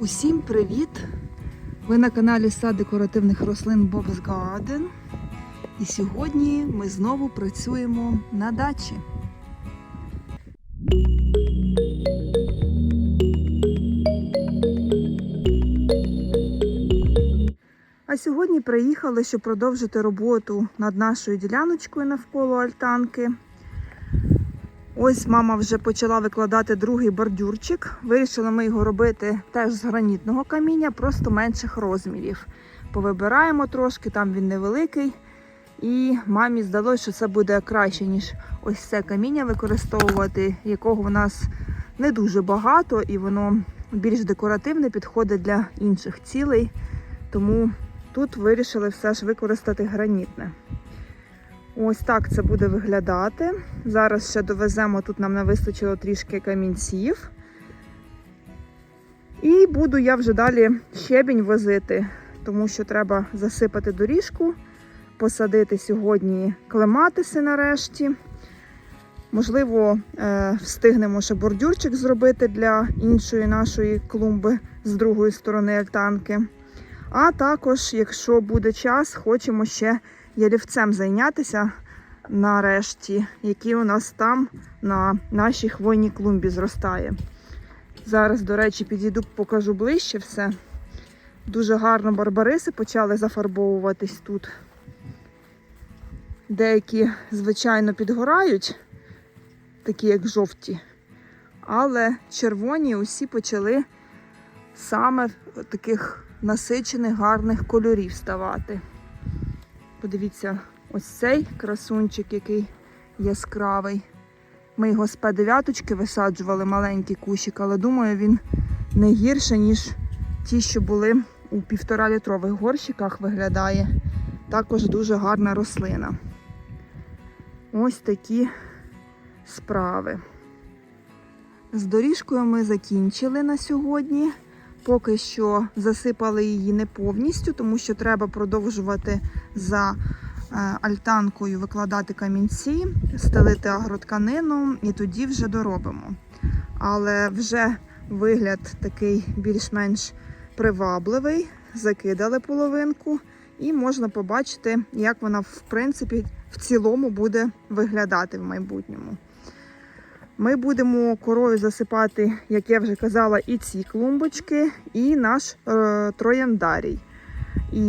Усім привіт! Ви на каналі Сад декоративних рослин Bob's Garden. І сьогодні ми знову працюємо на дачі. А сьогодні приїхали, щоб продовжити роботу над нашою діляночкою навколо альтанки. Ось мама вже почала викладати другий бордюрчик. Вирішили ми його робити теж з гранітного каміння, просто менших розмірів. Повибираємо трошки, там він невеликий. І мамі здалося, що це буде краще, ніж ось це каміння використовувати, якого в нас не дуже багато, і воно більш декоративне, підходить для інших цілей. Тому тут вирішили все ж використати гранітне. Ось так це буде виглядати. Зараз ще довеземо, тут нам не вистачило трішки камінців. І буду я вже далі щебінь возити, тому що треба засипати доріжку, посадити сьогодні клематиси нарешті. Можливо, е, встигнемо ще бордюрчик зробити для іншої нашої клумби з другої сторони альтанки. А також, якщо буде час, хочемо ще ялівцем зайнятися нарешті, який у нас там на нашій хвойній клумбі зростає. Зараз, до речі, підійду, покажу ближче все. Дуже гарно барбариси почали зафарбовуватись тут. Деякі, звичайно, підгорають, такі як жовті, але червоні усі почали саме таких насичених гарних кольорів ставати. Подивіться, ось цей красунчик, який яскравий. Ми його з П9 висаджували маленький кущик, але думаю, він не гірше, ніж ті, що були у півтора літрових горщиках, виглядає. Також дуже гарна рослина. Ось такі справи. З доріжкою ми закінчили на сьогодні. Поки що засипали її не повністю, тому що треба продовжувати за е, альтанкою викладати камінці, стелити агротканину і тоді вже доробимо. Але вже вигляд такий більш-менш привабливий. Закидали половинку, і можна побачити, як вона в принципі в цілому буде виглядати в майбутньому. Ми будемо корою засипати, як я вже казала, і ці клумбочки, і наш е, трояндарій. І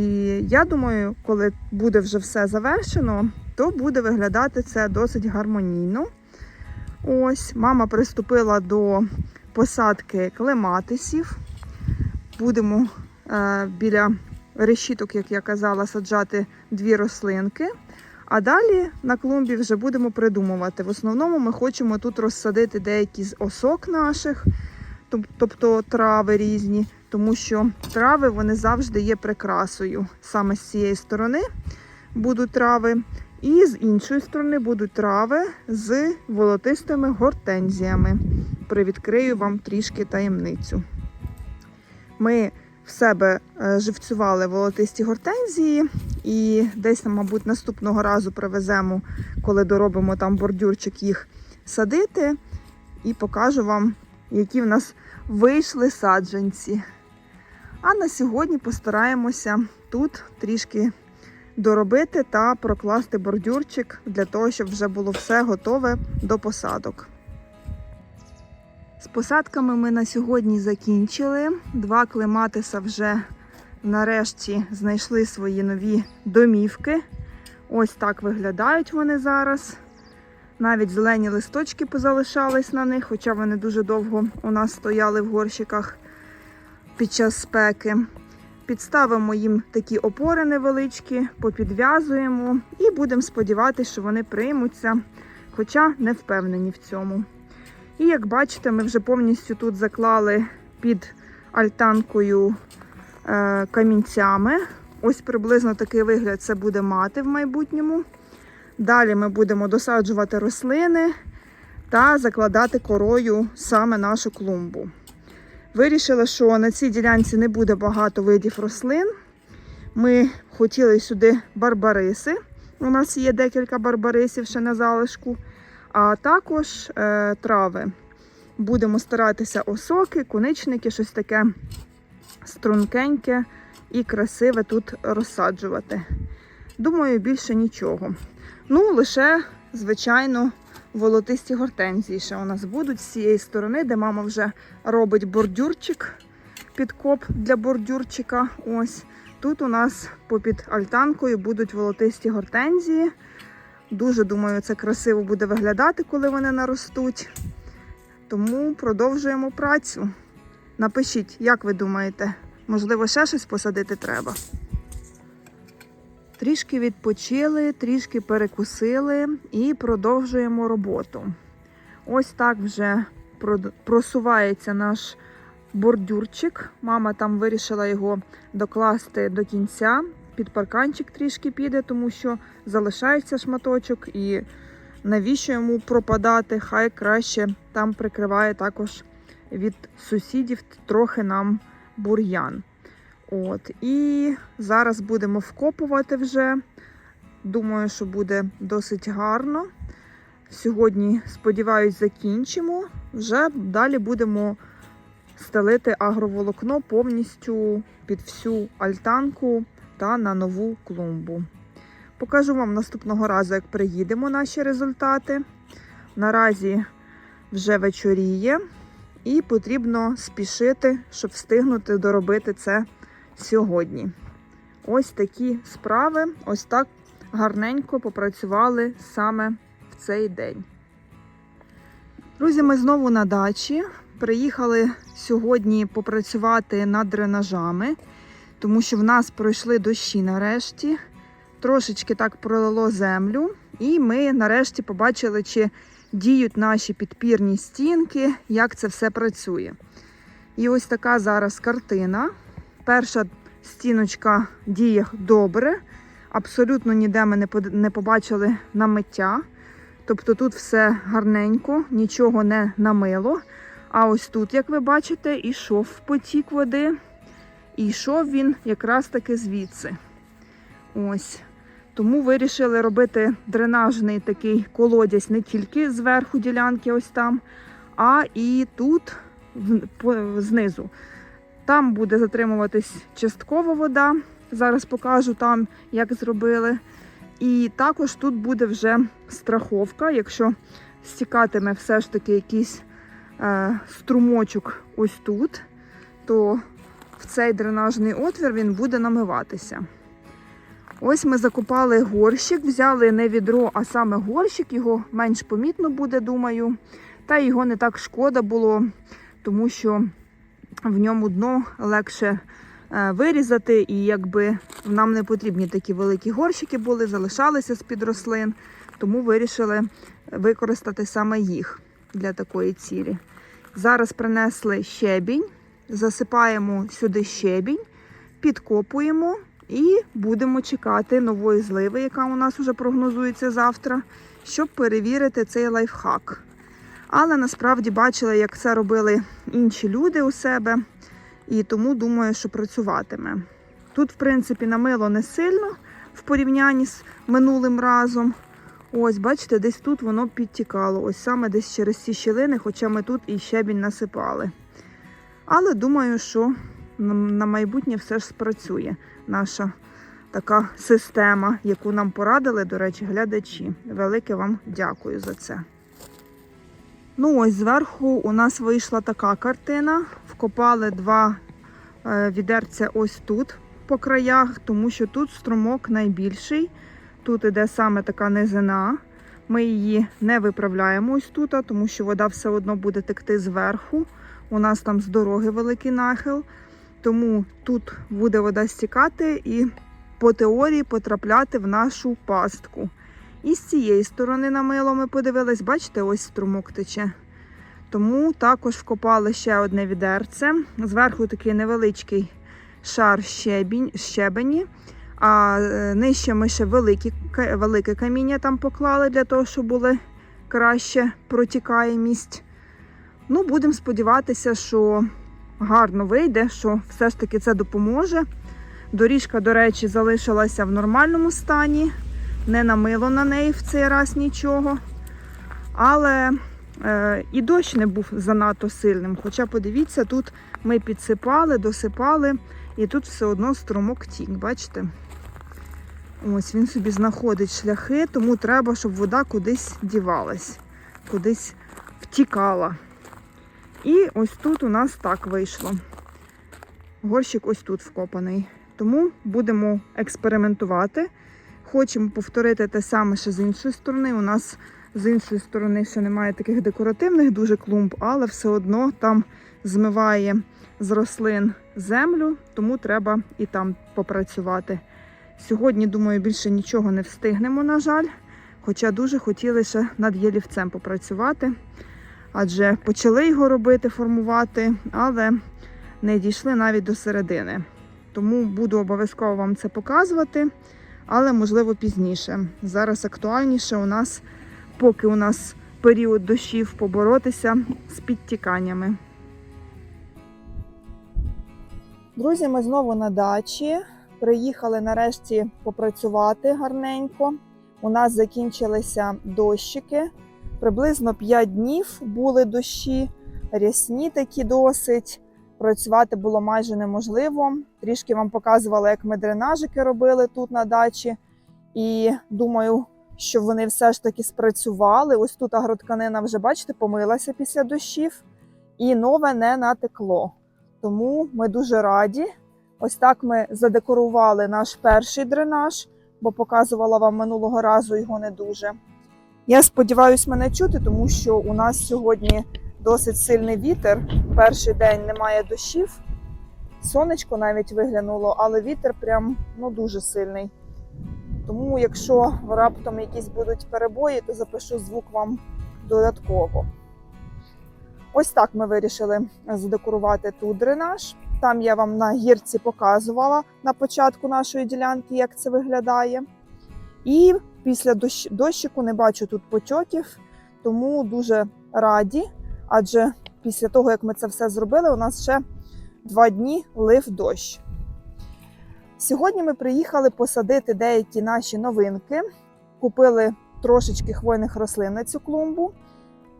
я думаю, коли буде вже все завершено, то буде виглядати це досить гармонійно. Ось, мама приступила до посадки клематисів. Будемо е, біля решіток, як я казала, саджати дві рослинки. А далі на клумбі вже будемо придумувати. В основному ми хочемо тут розсадити деякі з осок наших, тобто трави різні, тому що трави вони завжди є прикрасою. Саме з цієї сторони будуть трави, і з іншої сторони будуть трави з волотистими гортензіями. Привідкрию вам трішки таємницю. Ми в себе е, живцювали волотисті гортензії, і десь, мабуть, наступного разу привеземо, коли доробимо там бордюрчик їх садити, і покажу вам, які в нас вийшли саджанці. А на сьогодні постараємося тут трішки доробити та прокласти бордюрчик для того, щоб вже було все готове до посадок. З посадками ми на сьогодні закінчили. Два клематиса вже нарешті знайшли свої нові домівки. Ось так виглядають вони зараз. Навіть зелені листочки позалишались на них, хоча вони дуже довго у нас стояли в горщиках під час спеки. Підставимо їм такі опори невеличкі, попідв'язуємо і будемо сподіватися, що вони приймуться, хоча не впевнені в цьому. І як бачите, ми вже повністю тут заклали під альтанкою е, камінцями. Ось приблизно такий вигляд це буде мати в майбутньому. Далі ми будемо досаджувати рослини та закладати корою саме нашу клумбу. Вирішила, що на цій ділянці не буде багато видів рослин. Ми хотіли сюди барбариси. У нас є декілька барбарисів ще на залишку а також е, трави. Будемо старатися осоки, куничники, щось таке стрункеньке і красиве тут розсаджувати. Думаю, більше нічого. Ну, лише, звичайно, волотисті гортензії ще у нас будуть з цієї сторони, де мама вже робить бордюрчик, підкоп для бордюрчика. Ось. Тут у нас попід альтанкою будуть волотисті гортензії. Дуже думаю, це красиво буде виглядати, коли вони наростуть. Тому продовжуємо працю. Напишіть, як ви думаєте, можливо, ще щось посадити треба. Трішки відпочили, трішки перекусили і продовжуємо роботу. Ось так вже просувається наш бордюрчик. Мама там вирішила його докласти до кінця. Під парканчик трішки піде, тому що залишається шматочок, і навіщо йому пропадати? Хай краще там прикриває також від сусідів трохи нам бур'ян. От, і зараз будемо вкопувати вже. Думаю, що буде досить гарно. Сьогодні, сподіваюсь, закінчимо. Вже далі будемо стелити агроволокно повністю під всю альтанку та на нову клумбу. Покажу вам наступного разу, як приїдемо наші результати. Наразі вже вечоріє, і потрібно спішити, щоб встигнути доробити це сьогодні. Ось такі справи, ось так гарненько попрацювали саме в цей день. Друзі, ми знову на дачі. Приїхали сьогодні попрацювати над дренажами, тому що в нас пройшли дощі нарешті. Трошечки так пролило землю, і ми нарешті побачили, чи діють наші підпірні стінки, як це все працює. І ось така зараз картина. Перша стіночка діє добре. Абсолютно ніде ми не побачили намиття. Тобто тут все гарненько, нічого не намило. А ось тут, як ви бачите, ішов потік води. І йшов він якраз таки звідси. Ось. Тому вирішили робити дренажний такий колодязь не тільки зверху ділянки, ось там, а і тут знизу. Там буде затримуватись часткова вода. Зараз покажу там, як зробили. І також тут буде вже страховка, якщо стікатиме все ж таки якийсь е, струмочок ось тут, то в цей дренажний отвір він буде намиватися. Ось ми закопали горщик, взяли не відро, а саме горщик, його менш помітно буде, думаю. Та його не так шкода було, тому що в ньому дно легше е, вирізати, і якби нам не потрібні такі великі горщики були, залишалися з-під рослин, тому вирішили використати саме їх для такої цілі. Зараз принесли щебінь, засипаємо сюди щебінь, підкопуємо і будемо чекати нової зливи, яка у нас вже прогнозується завтра, щоб перевірити цей лайфхак. Але насправді бачила, як це робили інші люди у себе, і тому думаю, що працюватиме. Тут, в принципі, намило не сильно в порівнянні з минулим разом. Ось, бачите, десь тут воно підтікало. Ось саме десь через ці щілини, хоча ми тут і щебінь насипали. Але думаю, що на- майбутнє все ж спрацює наша така система, яку нам порадили, до речі, глядачі. Велике вам дякую за це. Ну ось зверху у нас вийшла така картина. Вкопали два е, відерця ось тут по краях, тому що тут струмок найбільший. Тут іде саме така низина. Ми її не виправляємо ось тут, тому що вода все одно буде текти зверху. У нас там з дороги великий нахил. Тому тут буде вода стікати і по теорії потрапляти в нашу пастку. І з цієї сторони на мило ми подивились, бачите, ось струмок тече. Тому також вкопали ще одне відерце. Зверху такий невеличкий шар щебені. А е, нижче ми ще великі, велике каміння там поклали для того, щоб були краще протікаємість. Ну, будемо сподіватися, що гарно вийде, що все ж таки це допоможе. Доріжка, до речі, залишилася в нормальному стані, не намило на неї в цей раз нічого. Але е, і дощ не був занадто сильним. Хоча, подивіться, тут ми підсипали, досипали, і тут все одно струмок тік, бачите? Ось він собі знаходить шляхи, тому треба, щоб вода кудись дівалась, кудись втікала. І ось тут у нас так вийшло. Горщик ось тут вкопаний. Тому будемо експериментувати. Хочемо повторити те саме ще з іншої сторони. У нас з іншої сторони ще немає таких декоративних дуже клумб, але все одно там змиває з рослин землю, тому треба і там попрацювати. Сьогодні, думаю, більше нічого не встигнемо, на жаль. Хоча дуже хотіли ще над ялівцем попрацювати, адже почали його робити, формувати, але не дійшли навіть до середини. Тому буду обов'язково вам це показувати, але можливо пізніше. Зараз актуальніше у нас, поки у нас період дощів, поборотися з підтіканнями. Друзі, ми знову на дачі. Приїхали нарешті попрацювати гарненько. У нас закінчилися дощики. Приблизно 5 днів були дощі, рясні такі досить. Працювати було майже неможливо. Трішки вам показувала, як ми дренажики робили тут на дачі. І думаю, що вони все ж таки спрацювали. Ось тут агротканина вже, бачите, помилася після дощів, і нове не натекло. Тому ми дуже раді. Ось так ми задекорували наш перший дренаж, бо показувала вам минулого разу його не дуже. Я сподіваюся, мене чути, тому що у нас сьогодні досить сильний вітер. Перший день немає дощів. Сонечко навіть виглянуло, але вітер прям ну, дуже сильний. Тому, якщо раптом якісь будуть перебої, то запишу звук вам додатково. Ось так ми вирішили задекорувати тут дренаж. Там я вам на гірці показувала на початку нашої ділянки, як це виглядає. І після дощ... дощику не бачу тут потьоків, тому дуже раді. Адже після того, як ми це все зробили, у нас ще два дні лив дощ. Сьогодні ми приїхали посадити деякі наші новинки. Купили трошечки хвойних рослин на цю клумбу,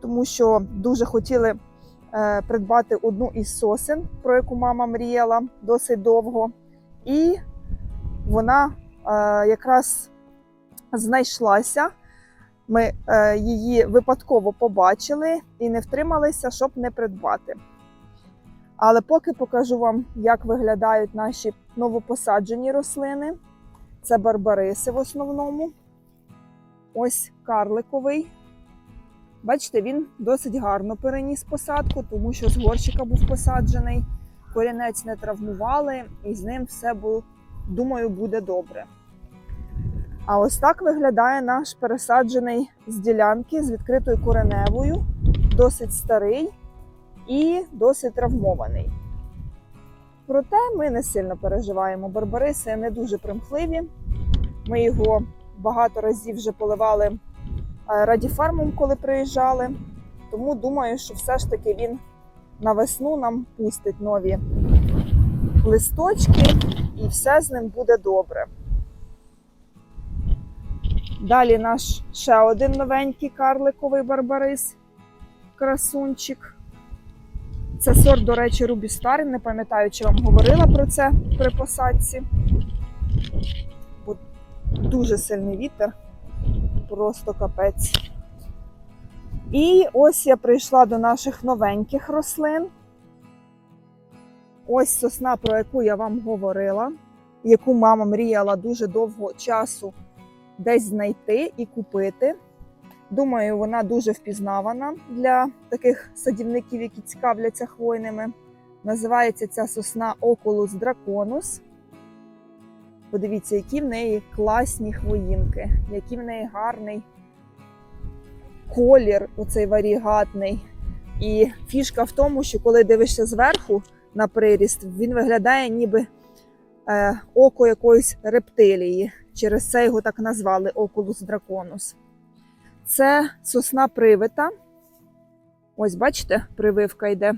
тому що дуже хотіли е, придбати одну із сосен, про яку мама мріяла досить довго. І вона е, якраз знайшлася. Ми е, її випадково побачили і не втрималися, щоб не придбати. Але поки покажу вам, як виглядають наші новопосаджені рослини. Це барбариси в основному. Ось карликовий. Бачите, він досить гарно переніс посадку, тому що з горщика був посаджений. Корінець не травмували, і з ним все було, думаю, буде добре. А ось так виглядає наш пересаджений з ділянки з відкритою кореневою, досить старий і досить травмований. Проте ми не сильно переживаємо. Барбариси не дуже примхливі. Ми його багато разів вже поливали е, радіфармом, коли приїжджали. Тому думаю, що все ж таки він на весну нам пустить нові листочки, і все з ним буде добре. Далі наш ще один новенький карликовий барбарис, красунчик. Це сорт, до речі, Рубі Стар. Не пам'ятаю, чи вам говорила про це при посадці. Бо дуже сильний вітер, просто капець. І ось я прийшла до наших новеньких рослин. Ось сосна, про яку я вам говорила, яку мама мріяла дуже довго часу десь знайти і купити. Думаю, вона дуже впізнавана для таких садівників, які цікавляться хвойними. Називається ця сосна Oculus Draconus. Подивіться, які в неї класні хвоїнки, який в неї гарний колір, оцей варігатний. І фішка в тому, що коли дивишся зверху на приріст, він виглядає ніби е, око якоїсь рептилії. Через це його так назвали Oculus Draconus. Це сосна привита. Ось, бачите, прививка йде.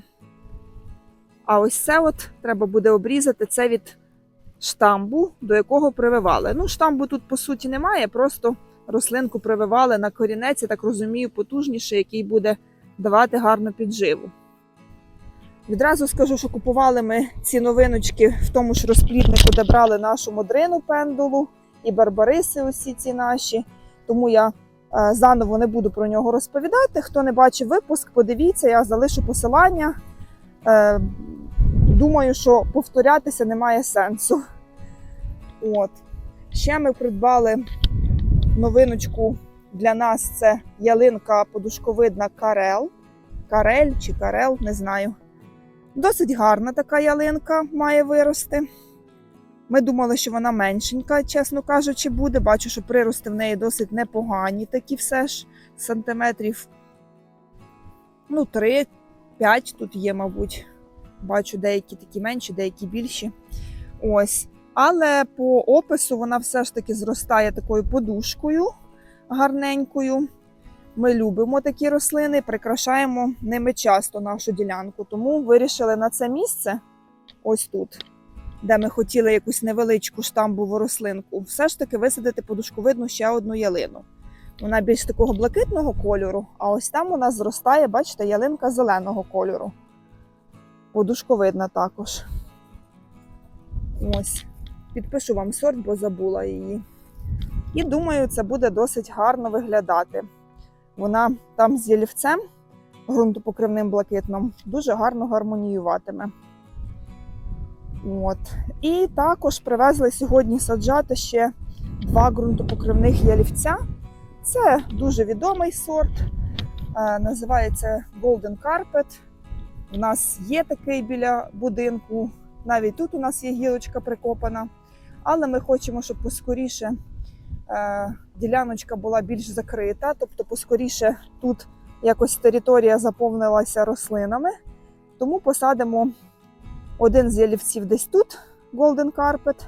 А ось це от треба буде обрізати це від штамбу, до якого прививали. Ну, штамбу тут, по суті, немає, просто рослинку прививали на корінець, я так розумію, потужніше, який буде давати гарну підживу. Відразу скажу, що купували ми ці новиночки в тому ж розпліднику, де брали нашу модрину пендулу і барбариси, усі ці наші. Тому я е, заново не буду про нього розповідати. Хто не бачив випуск, подивіться, я залишу посилання. Е, думаю, що повторятися немає сенсу. От. Ще ми придбали новиночку для нас це ялинка подушковидна Карел. Карель чи Карел, не знаю. Досить гарна така ялинка має вирости. Ми думали, що вона меншенька, чесно кажучи, буде. Бачу, що прирости в неї досить непогані, такі все ж сантиметрів. Ну, 3-5 тут є, мабуть. Бачу деякі такі менші, деякі більші. Ось. Але по опису вона все ж таки зростає такою подушкою гарненькою. Ми любимо такі рослини, прикрашаємо ними часто нашу ділянку. Тому вирішили на це місце, ось тут, де ми хотіли якусь невеличку штамбову рослинку, все ж таки висадити подушковидну ще одну ялину. Вона більш такого блакитного кольору, а ось там нас зростає, бачите, ялинка зеленого кольору. Подушковидна також. Ось. Підпишу вам сорт, бо забула її. І думаю, це буде досить гарно виглядати. Вона там з ялівцем ґрунтопокривним блакитним дуже гарно гармоніюватиме. От. І також привезли сьогодні саджати ще два ґрунтопокривних ялівця. Це дуже відомий сорт, е, називається Golden Carpet. У нас є такий біля будинку. Навіть тут у нас є гілочка прикопана. Але ми хочемо, щоб поскоріше е, діляночка була більш закрита, тобто поскоріше тут якось територія заповнилася рослинами. Тому посадимо один з ялівців десь тут, Golden Carpet,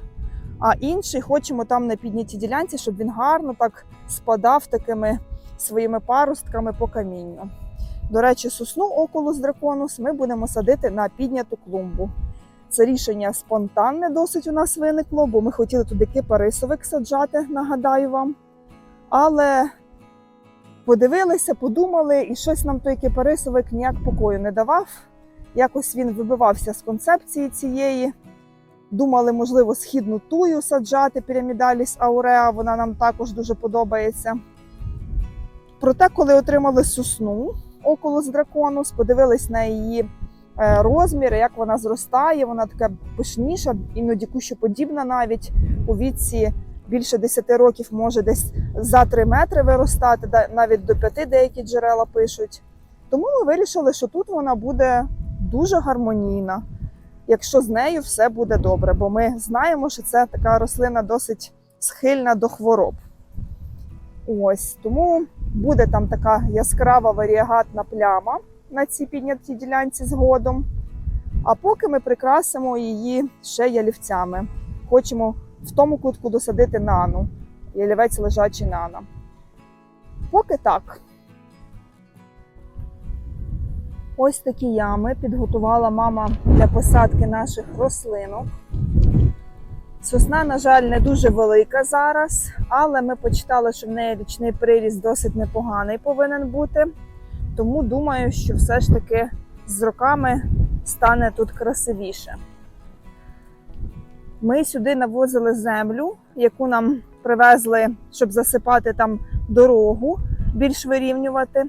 а інший хочемо там на піднятій ділянці, щоб він гарно так спадав такими своїми паростками по камінню. До речі, сосну около з драконус ми будемо садити на підняту клумбу. Це рішення спонтанне досить у нас виникло, бо ми хотіли туди кипарисовик саджати, нагадаю вам. Але подивилися, подумали, і щось нам той кипарисовик ніяк покою не давав. Якось він вибивався з концепції цієї. Думали, можливо, східну тую саджати пірамідаліс ауреа, вона нам також дуже подобається. Проте, коли отримали сосну около з дракону, подивились на її е, розміри, як вона зростає, вона така пишніша, іноді кущоподібна навіть у віці більше 10 років може десь за 3 метри виростати, навіть до 5 деякі джерела пишуть. Тому ми вирішили, що тут вона буде дуже гармонійна, якщо з нею все буде добре, бо ми знаємо, що це така рослина досить схильна до хвороб. Ось тому буде там така яскрава варіагатна пляма на цій піднятій ділянці згодом. А поки ми прикрасимо її ще ялівцями. Хочемо в тому кутку досадити нану, ялівець лежачий нана. Поки так. Ось такі ями підготувала мама для посадки наших рослинок. Сосна, на жаль, не дуже велика зараз, але ми почитали, що в неї річний приріст досить непоганий повинен бути. Тому думаю, що все ж таки з роками стане тут красивіше. Ми сюди навозили землю, яку нам привезли, щоб засипати там дорогу, більш вирівнювати.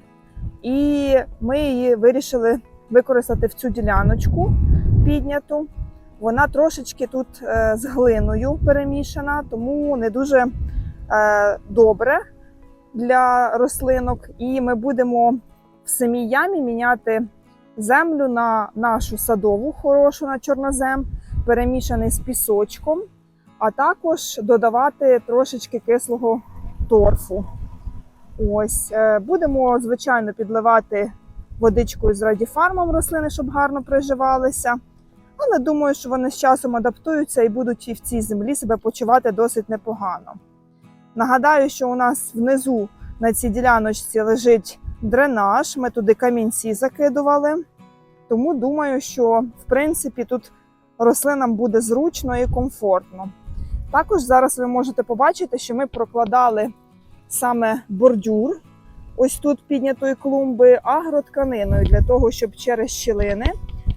І ми її вирішили використати в цю діляночку підняту. Вона трошечки тут е, з глиною перемішана, тому не дуже е, добре для рослинок. І ми будемо в самій ямі міняти землю на нашу садову, хорошу на чорнозем, перемішаний з пісочком, а також додавати трошечки кислого торфу. Ось е, будемо звичайно підливати водичкою з радіфармом рослини, щоб гарно приживалися. Але думаю, що вони з часом адаптуються і будуть і в цій землі себе почувати досить непогано. Нагадаю, що у нас внизу на цій діляночці лежить дренаж, ми туди камінці закидували. Тому думаю, що в принципі тут рослинам буде зручно і комфортно. Також зараз ви можете побачити, що ми прокладали саме бордюр ось тут піднятої клумби агротканиною для того, щоб через щілини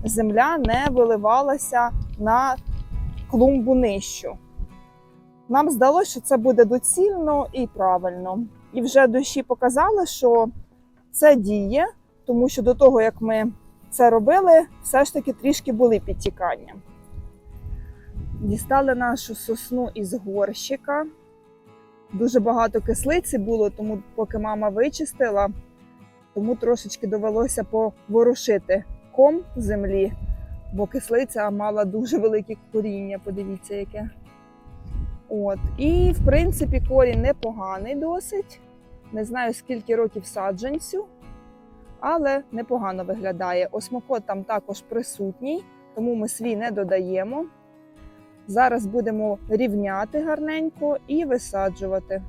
земля не виливалася на клумбу нижчу. Нам здалося, що це буде доцільно і правильно. І вже дощі показали, що це діє, тому що до того, як ми це робили, все ж таки трішки були підтікання. Дістали нашу сосну із горщика. Дуже багато кислиці було, тому поки мама вичистила, тому трошечки довелося поворушити ком землі, бо кислиця мала дуже велике коріння, подивіться, яке. От. І, в принципі, корінь непоганий досить. Не знаю, скільки років саджанцю, але непогано виглядає. Осмокот там також присутній, тому ми свій не додаємо. Зараз будемо рівняти гарненько і висаджувати.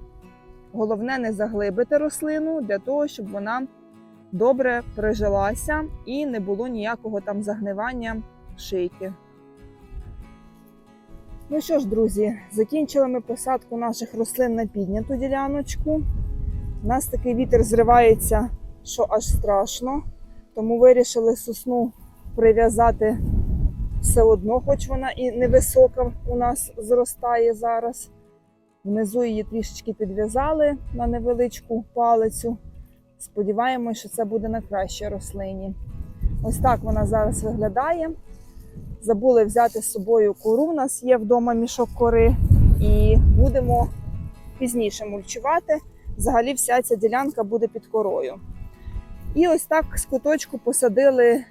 Головне не заглибити рослину для того, щоб вона добре прижилася і не було ніякого там загнивання шийки. Ну що ж, друзі, закінчили ми посадку наших рослин на підняту діляночку. У нас такий вітер зривається, що аж страшно. Тому вирішили сосну прив'язати все одно, хоч вона і невисока у нас зростає зараз. Внизу її трішечки підв'язали на невеличку палицю. Сподіваємось, що це буде на кращій рослині. Ось так вона зараз виглядає. Забули взяти з собою кору. У нас є вдома мішок кори, і будемо пізніше мульчувати. Взагалі, вся ця ділянка буде під корою. І ось так з куточку посадили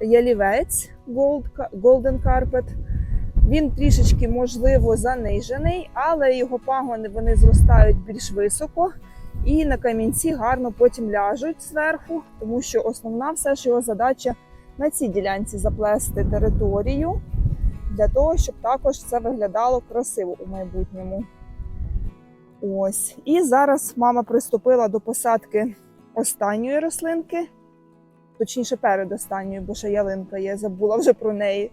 ялівець Gold, Golden Carpet. Він трішечки, можливо, занижений, але його пагони вони зростають більш високо і на камінці гарно потім ляжуть зверху, тому що основна все ж його задача на цій ділянці заплести територію для того, щоб також це виглядало красиво у майбутньому. Ось. І зараз мама приступила до посадки останньої рослинки, точніше, передостанньої, бо ще ялинка є, забула вже про неї.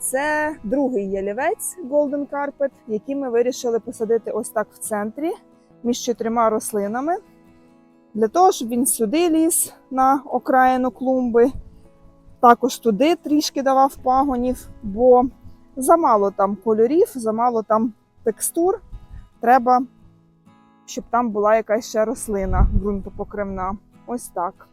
Це другий ялівець Golden Carpet, який ми вирішили посадити ось так в центрі між чотирма рослинами, для того, щоб він сюди ліз на окраїну клумби. Також туди трішки давав пагонів, бо замало там кольорів, замало там текстур. Треба, щоб там була якась ще рослина ґрунтопокривна. Ось так.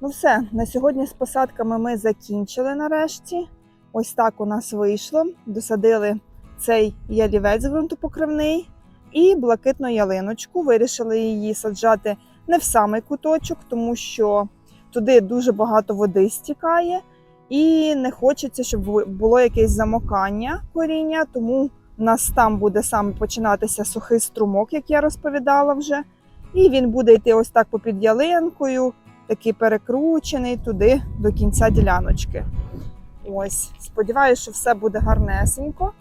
Ну все, на сьогодні з посадками ми закінчили нарешті. Ось так у нас вийшло. Досадили цей ялівець ґрунтопокривний і блакитну ялиночку. Вирішили її саджати не в самий куточок, тому що туди дуже багато води стікає, і не хочеться, щоб було якесь замокання коріння. Тому у нас там буде саме починатися сухий струмок, як я розповідала вже. І він буде йти ось так попід ялинкою, такий перекручений туди до кінця діляночки. Ось, сподіваюся, що все буде гарнесенько.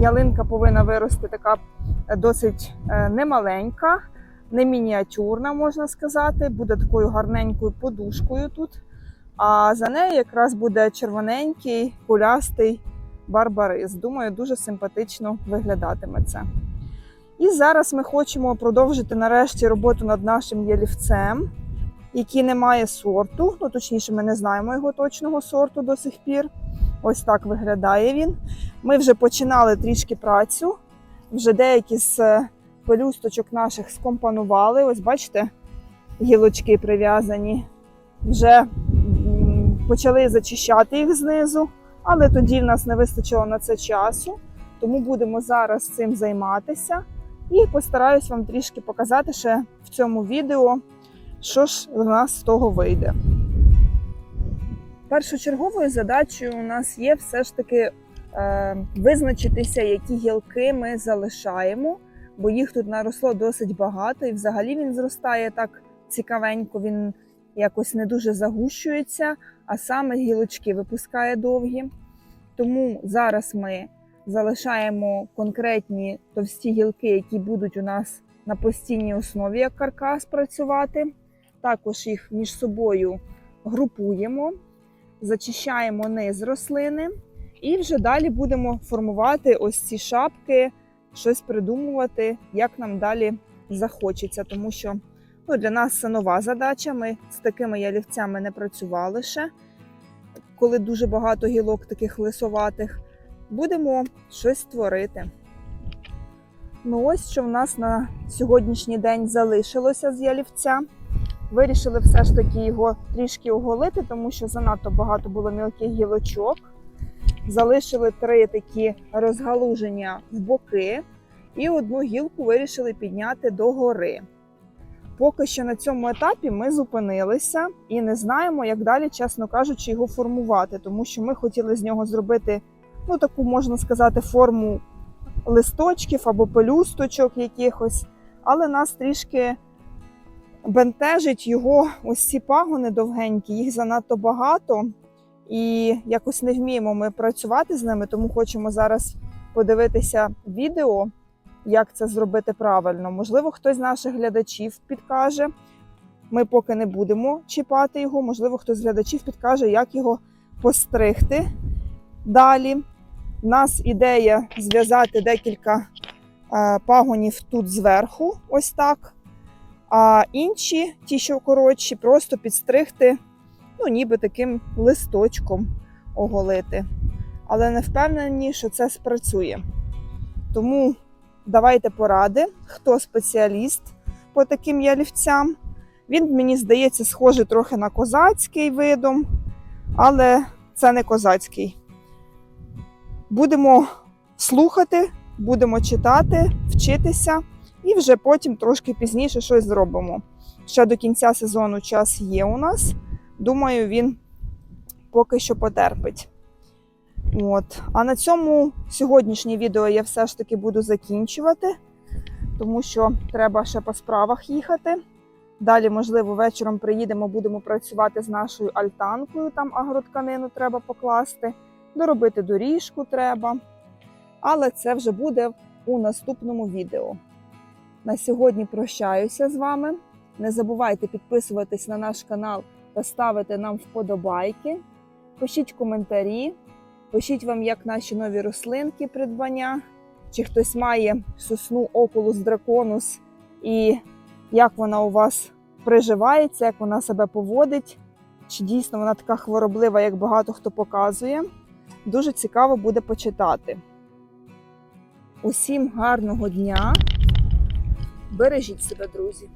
Ялинка повинна вирости така досить е, немаленька, не мініатюрна, можна сказати. Буде такою гарненькою подушкою тут. А за нею якраз буде червоненький кулястий барбарис. Думаю, дуже симпатично виглядатиме це. І зараз ми хочемо продовжити нарешті роботу над нашим ялівцем, який не має сорту. Ну, точніше, ми не знаємо його точного сорту до сих пір. Ось так виглядає він. Ми вже починали трішки працю, вже деякі з е, пелюсточок наших скомпонували. Ось бачите, гілочки прив'язані. Вже почали зачищати їх знизу, але тоді в нас не вистачило на це часу. Тому будемо зараз цим займатися. І постараюсь вам трішки показати ще в цьому відео, що ж у нас з того вийде. Першочерговою задачею у нас є все ж таки е, визначитися, які гілки ми залишаємо, бо їх тут наросло досить багато, і взагалі він зростає так цікавенько, він якось не дуже загущується, а саме гілочки випускає довгі. Тому зараз ми залишаємо конкретні товсті гілки, які будуть у нас на постійній основі як каркас працювати. Також їх між собою групуємо, зачищаємо низ рослини, і вже далі будемо формувати ось ці шапки щось придумувати, як нам далі захочеться, тому що ну, для нас це нова задача. Ми з такими ялівцями не працювали ще, коли дуже багато гілок таких лисоватих. Будемо щось створити. Ну, ось що в нас на сьогоднішній день залишилося з ялівця. Вирішили все ж таки його трішки оголити, тому що занадто багато було мілких гілочок. Залишили три такі розгалуження в боки, і одну гілку вирішили підняти догори. Поки що на цьому етапі ми зупинилися і не знаємо, як далі, чесно кажучи, його формувати, тому що ми хотіли з нього зробити ну, таку, можна сказати, форму листочків або пелюсточок якихось, але нас трішки бентежить його ось ці пагони довгенькі, їх занадто багато, і якось не вміємо ми працювати з ними, тому хочемо зараз подивитися відео, як це зробити правильно. Можливо, хтось з наших глядачів підкаже. Ми поки не будемо чіпати його, можливо, хтось з глядачів підкаже, як його постригти далі. У нас ідея зв'язати декілька е, пагонів тут зверху, ось так. А інші, ті, що коротші, просто підстригти, ну, ніби таким листочком оголити. Але не впевнені, що це спрацює. Тому давайте поради, хто спеціаліст по таким ялівцям. Він, мені здається, схожий трохи на козацький видом, але це не козацький. Будемо слухати, будемо читати, вчитися і вже потім трошки пізніше щось зробимо. Ще до кінця сезону час є у нас. Думаю, він поки що потерпить. От. А на цьому сьогоднішнє відео я все ж таки буду закінчувати, тому що треба ще по справах їхати. Далі, можливо, вечором приїдемо, будемо працювати з нашою альтанкою, там агротканину треба покласти, доробити доріжку треба. Але це вже буде у наступному відео. На сьогодні прощаюся з вами. Не забувайте підписуватись на наш канал та ставити нам вподобайки. Пишіть коментарі, пишіть вам, як наші нові рослинки придбання, чи хтось має сосну окулус драконус і як вона у вас приживається, як вона себе поводить, чи дійсно вона така хвороблива, як багато хто показує. Дуже цікаво буде почитати. Усім гарного дня! Бережіть себе, друзі!